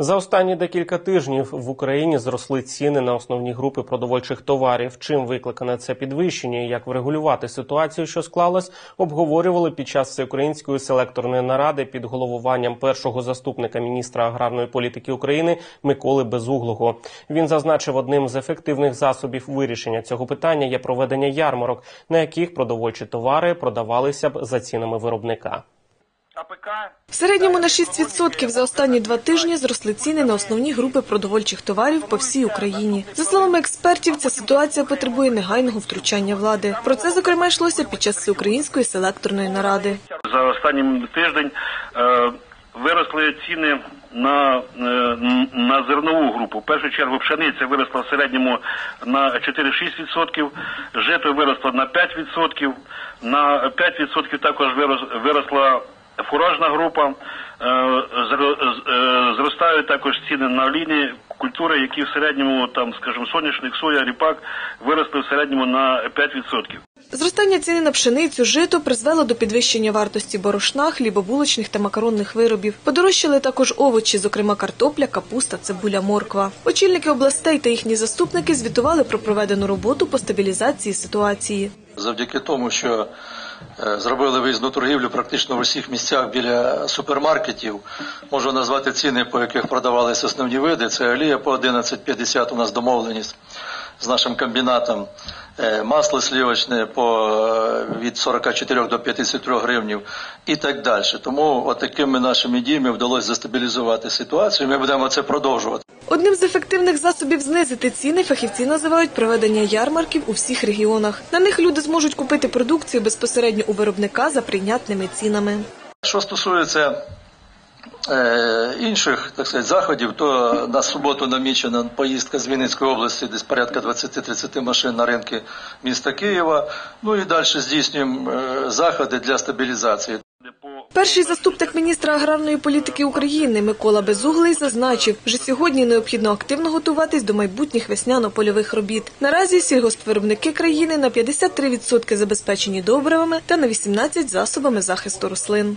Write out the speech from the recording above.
За останні декілька тижнів в Україні зросли ціни на основні групи продовольчих товарів. Чим викликане це підвищення і як врегулювати ситуацію, що склалась, обговорювали під час всеукраїнської селекторної наради під головуванням першого заступника міністра аграрної політики України Миколи Безуглого. Він зазначив, одним з ефективних засобів вирішення цього питання є проведення ярмарок, на яких продовольчі товари продавалися б за цінами виробника. В середньому на 6% за останні два тижні зросли ціни на основні групи продовольчих товарів по всій Україні. За словами експертів, ця ситуація потребує негайного втручання влади. Про це зокрема йшлося під час всеукраїнської селекторної наради. За останній тиждень е, виросли ціни на, е, на зернову групу. В першу чергу пшениця виросла в середньому на 4-6%, жито виросло на 5%, на 5% також вирос- виросла фуражна група. Е, е, Зростають також ціни на олійні культури, які в середньому, там, скажімо, соняшник, соя, ріпак виросли в середньому на 5%. Зростання ціни на пшеницю, жито призвело до підвищення вартості борошна, хлібобулочних та макаронних виробів. Подорожчали також овочі, зокрема картопля, капуста, цибуля, морква. Очільники областей та їхні заступники звітували про проведену роботу по стабілізації ситуації. завдяки тому, що зробили виїзну торгівлю практично в усіх місцях біля супермаркетів. Можу назвати ціни, по яких продавалися основні види. Це олія по 11,50 у нас домовленість з нашим комбінатом. Е, Масло сливочне по е, від 44 до 53 гривнів і так далі. Тому от такими нашими діями вдалося застабілізувати ситуацію. Ми будемо це продовжувати. Одним з ефективних засобів знизити ціни фахівці називають проведення ярмарків у всіх регіонах. На них люди зможуть купити продукцію безпосередньо у виробника за прийнятними цінами. Що стосується інших так сказати, заходів, то на суботу намічена поїздка з Вінницької області, десь порядка 20-30 машин на ринки міста Києва. Ну і далі здійснюємо е, заходи для стабілізації. Перший заступник міністра аграрної політики України Микола Безуглий зазначив, що сьогодні необхідно активно готуватись до майбутніх весняно-польових робіт. Наразі сільгоспвиробники країни на 53% забезпечені добривами та на 18% засобами захисту рослин.